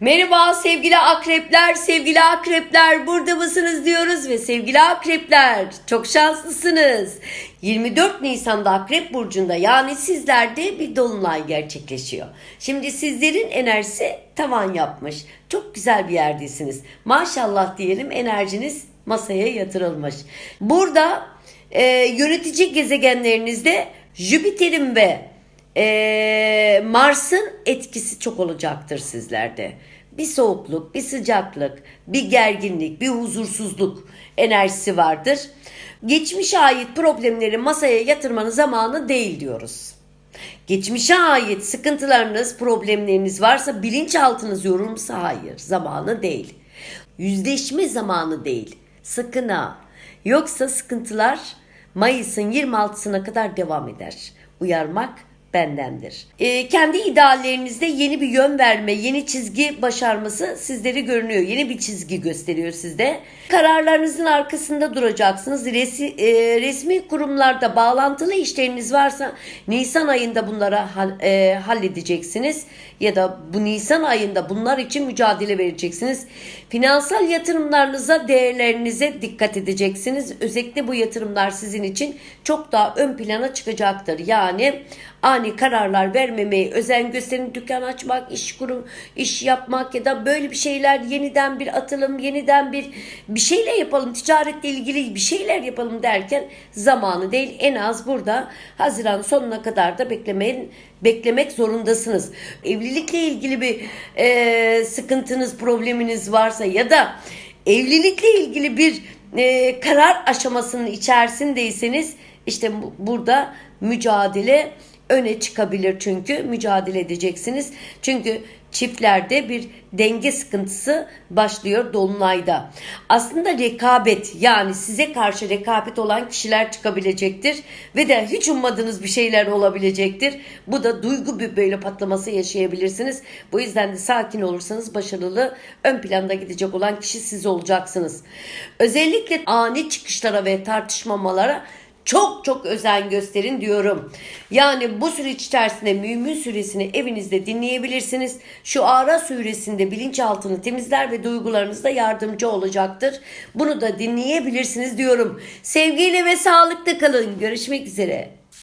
Merhaba sevgili akrepler, sevgili akrepler burada mısınız diyoruz ve sevgili akrepler çok şanslısınız. 24 Nisan'da Akrep Burcu'nda yani sizlerde bir dolunay gerçekleşiyor. Şimdi sizlerin enerjisi tavan yapmış. Çok güzel bir yerdesiniz. Maşallah diyelim enerjiniz masaya yatırılmış. Burada e, yönetici gezegenlerinizde Jüpiter'in ve ee, Mars'ın etkisi çok olacaktır sizlerde. Bir soğukluk, bir sıcaklık, bir gerginlik, bir huzursuzluk enerjisi vardır. Geçmişe ait problemleri masaya yatırmanın zamanı değil diyoruz. Geçmişe ait sıkıntılarınız, problemleriniz varsa bilinçaltınız yorulmuşsa hayır, zamanı değil. Yüzleşme zamanı değil. Sakın ha. Yoksa sıkıntılar Mayıs'ın 26'sına kadar devam eder. Uyarmak bendendir. Ee, kendi ideallerinizde yeni bir yön verme, yeni çizgi başarması sizleri görünüyor. Yeni bir çizgi gösteriyor sizde. Kararlarınızın arkasında duracaksınız. Resi, e, resmi kurumlarda bağlantılı işleriniz varsa Nisan ayında bunlara hal- e, halledeceksiniz. Ya da bu Nisan ayında bunlar için mücadele vereceksiniz. Finansal yatırımlarınıza, değerlerinize dikkat edeceksiniz. Özellikle bu yatırımlar sizin için çok daha ön plana çıkacaktır. Yani ani kararlar vermemeye özen gösterin. Dükkan açmak, iş kurum, iş yapmak ya da böyle bir şeyler yeniden bir atılım, yeniden bir bir şeyler yapalım, ticaretle ilgili bir şeyler yapalım derken zamanı değil. En az burada Haziran sonuna kadar da beklemeyin beklemek zorundasınız. Evlilikle ilgili bir e, sıkıntınız, probleminiz varsa ya da evlilikle ilgili bir e, karar aşamasının içerisindeyseniz işte bu- burada mücadele öne çıkabilir çünkü mücadele edeceksiniz. Çünkü çiftlerde bir denge sıkıntısı başlıyor dolunayda. Aslında rekabet yani size karşı rekabet olan kişiler çıkabilecektir ve de hiç ummadığınız bir şeyler olabilecektir. Bu da duygu bir böyle patlaması yaşayabilirsiniz. Bu yüzden de sakin olursanız başarılı ön planda gidecek olan kişi siz olacaksınız. Özellikle ani çıkışlara ve tartışmamalara çok çok özen gösterin diyorum. Yani bu süreç içerisinde mümin suresini evinizde dinleyebilirsiniz. Şu Ara suresinde bilinçaltını temizler ve duygularınızda yardımcı olacaktır. Bunu da dinleyebilirsiniz diyorum. Sevgiyle ve sağlıklı kalın. Görüşmek üzere.